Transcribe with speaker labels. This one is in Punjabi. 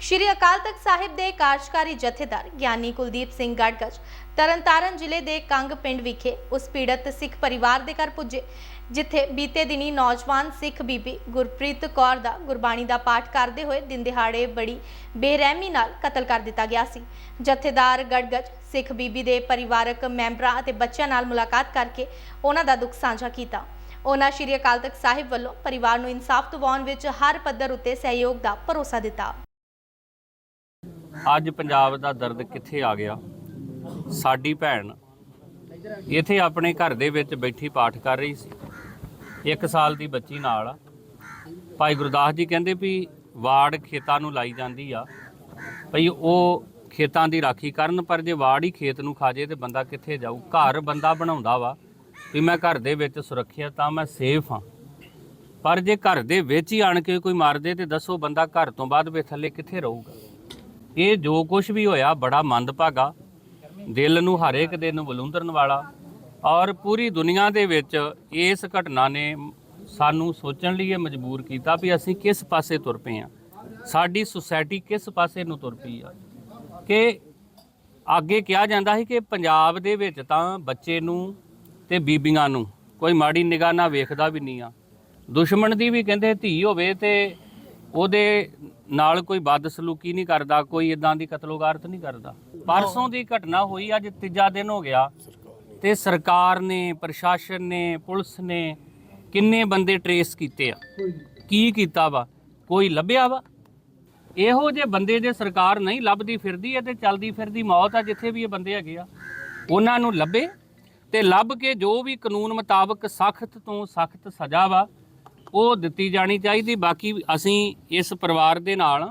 Speaker 1: ਸ਼੍ਰੀ ਅਕਾਲ ਤਖਤ ਸਾਹਿਬ ਦੇ ਕਾਰਜਕਾਰੀ ਜਥੇਦਾਰ ਗਿਆਨੀ ਕੁਲਦੀਪ ਸਿੰਘ ਗੜਗੜ ਤਰਨਤਾਰਨ ਜ਼ਿਲ੍ਹੇ ਦੇ ਕੰਗ ਪਿੰਡ ਵਿਖੇ ਉਸ ਪੀੜਤ ਸਿੱਖ ਪਰਿਵਾਰ ਦੇ ਘਰ ਪੁੱਜੇ, ਜਿੱਥੇ ਬੀਤੇ ਦਿਨੀ ਨੌਜਵਾਨ ਸਿੱਖ ਬੀਬੀ ਗੁਰਪ੍ਰੀਤ ਕੌਰ ਦਾ ਗੁਰਬਾਣੀ ਦਾ ਪਾਠ ਕਰਦੇ ਹੋਏ ਦਿਨ ਦਿਹਾੜੇ ਬੜੀ ਬੇਰਹਿਮੀ ਨਾਲ ਕਤਲ ਕਰ ਦਿੱਤਾ ਗਿਆ ਸੀ। ਜਥੇਦਾਰ ਗੜਗੜ ਸਿੱਖ ਬੀਬੀ ਦੇ ਪਰਿਵਾਰਕ ਮੈਂਬਰਾਂ ਅਤੇ ਬੱਚਿਆਂ ਨਾਲ ਮੁਲਾਕਾਤ ਕਰਕੇ ਉਹਨਾਂ ਦਾ ਦੁੱਖ ਸਾਂਝਾ ਕੀਤਾ। ਉਹਨਾਂ ਸ਼੍ਰੀ ਅਕਾਲ ਤਖਤ ਸਾਹਿਬ ਵੱਲੋਂ ਪਰਿਵਾਰ ਨੂੰ ਇਨਸਾਫ ਦਿਵਾਉਣ ਵਿੱਚ ਹਰ ਪੱਧਰ ਉੱਤੇ ਸਹਿਯੋਗ ਦਾ ਭਰੋਸਾ ਦਿੱਤਾ।
Speaker 2: ਅੱਜ ਪੰਜਾਬ ਦਾ ਦਰਦ ਕਿੱਥੇ ਆ ਗਿਆ? ਸਾਡੀ ਭੈਣ ਇੱਥੇ ਆਪਣੇ ਘਰ ਦੇ ਵਿੱਚ ਬੈਠੀ ਪਾਠ ਕਰ ਰਹੀ ਸੀ। ਇੱਕ ਸਾਲ ਦੀ ਬੱਚੀ ਨਾਲ। ਭਾਈ ਗੁਰਦਾਸ ਜੀ ਕਹਿੰਦੇ ਵੀ ਵਾੜ ਖੇਤਾਂ ਨੂੰ ਲਾਈ ਜਾਂਦੀ ਆ। ਭਈ ਉਹ ਖੇਤਾਂ ਦੀ ਰਾਖੀ ਕਰਨ, ਪਰ ਜੇ ਵਾੜ ਹੀ ਖੇਤ ਨੂੰ ਖਾ ਜੇ ਤੇ ਬੰਦਾ ਕਿੱਥੇ ਜਾਊ? ਘਰ ਬੰਦਾ ਬਣਾਉਂਦਾ ਵਾ ਵੀ ਮੈਂ ਘਰ ਦੇ ਵਿੱਚ ਸੁਰੱਖਿਅਤ ਤਾਂ ਮੈਂ ਸੇਫ ਹਾਂ। ਪਰ ਜੇ ਘਰ ਦੇ ਵਿੱਚ ਹੀ ਆਣ ਕੇ ਕੋਈ ਮਾਰ ਦੇ ਤੇ ਦੱਸੋ ਬੰਦਾ ਘਰ ਤੋਂ ਬਾਅਦ ਵੀ ਥੱਲੇ ਕਿੱਥੇ ਰਹੂਗਾ? ਇਹ ਜੋ ਕੁਝ ਵੀ ਹੋਇਆ, ਬੜਾ ਮੰਦਭਾਗਾ। ਦਿਲ ਨੂੰ ਹਰੇਕ ਇੱਕ ਦਿਨ ਬਲੁੰਦਰਨ ਵਾਲਾ। ਔਰ ਪੂਰੀ ਦੁਨੀਆ ਦੇ ਵਿੱਚ ਇਸ ਘਟਨਾ ਨੇ ਸਾਨੂੰ ਸੋਚਣ ਲਈ ਇਹ ਮਜਬੂਰ ਕੀਤਾ ਵੀ ਅਸੀਂ ਕਿਸ ਪਾਸੇ ਤੁਰ ਪਏ ਆ ਸਾਡੀ ਸੁਸਾਇਟੀ ਕਿਸ ਪਾਸੇ ਨੂੰ ਤੁਰ ਪਈ ਆ। ਕਿ ਅੱਗੇ ਕਿਹਾ ਜਾਂਦਾ ਸੀ ਕਿ ਪੰਜਾਬ ਦੇ ਵਿੱਚ ਤਾਂ ਬੱਚੇ ਨੂੰ ਤੇ ਬੀਬੀਆਂ ਨੂੰ ਕੋਈ ਮਾੜੀ ਨਿਗਾਹ ਨਾਲ ਵੇਖਦਾ ਵੀ ਨਹੀਂ ਆ। ਦੁਸ਼ਮਣ ਦੀ ਵੀ ਕਹਿੰਦੇ ਧੀ ਹੋਵੇ ਤੇ ਉਹਦੇ ਨਾਲ ਕੋਈ ਬਦਸਲੂਕੀ ਨਹੀਂ ਕਰਦਾ, ਕੋਈ ਇਦਾਂ ਦੀ ਕਤਲੋਗਾਰਤ ਨਹੀਂ ਕਰਦਾ। ਪਰਸੋਂ ਦੀ ਘਟਨਾ ਹੋਈ, ਅੱਜ ਤੀਜਾ ਦਿਨ ਹੋ ਗਿਆ। ਤੇ ਸਰਕਾਰ ਨੇ, ਪ੍ਰਸ਼ਾਸਨ ਨੇ, ਪੁਲਿਸ ਨੇ ਕਿੰਨੇ ਬੰਦੇ ਟਰੇਸ ਕੀਤੇ ਆ? ਕੀ ਕੀਤਾ ਵਾ? ਕੋਈ ਲੱਭਿਆ ਵਾ? ਇਹੋ ਜਿਹੇ ਬੰਦੇ ਜੇ ਸਰਕਾਰ ਨਹੀਂ ਲੱਭਦੀ ਫਿਰਦੀ ਹੈ ਤੇ ਚੱਲਦੀ ਫਿਰਦੀ ਮੌਤ ਆ, ਜਿੱਥੇ ਵੀ ਇਹ ਬੰਦੇ ਹੈਗੇ ਆ। ਉਹਨਾਂ ਨੂੰ ਲੱਭੇ ਤੇ ਲੱਭ ਕੇ ਜੋ ਵੀ ਕਾਨੂੰਨ ਮੁਤਾਬਕ ਸਖਤ ਤੋਂ ਸਖਤ ਸਜ਼ਾ ਵਾ ਉਹ ਦਿੱਤੀ ਜਾਣੀ ਚਾਹੀਦੀ ਬਾਕੀ ਅਸੀਂ ਇਸ ਪਰਿਵਾਰ ਦੇ ਨਾਲ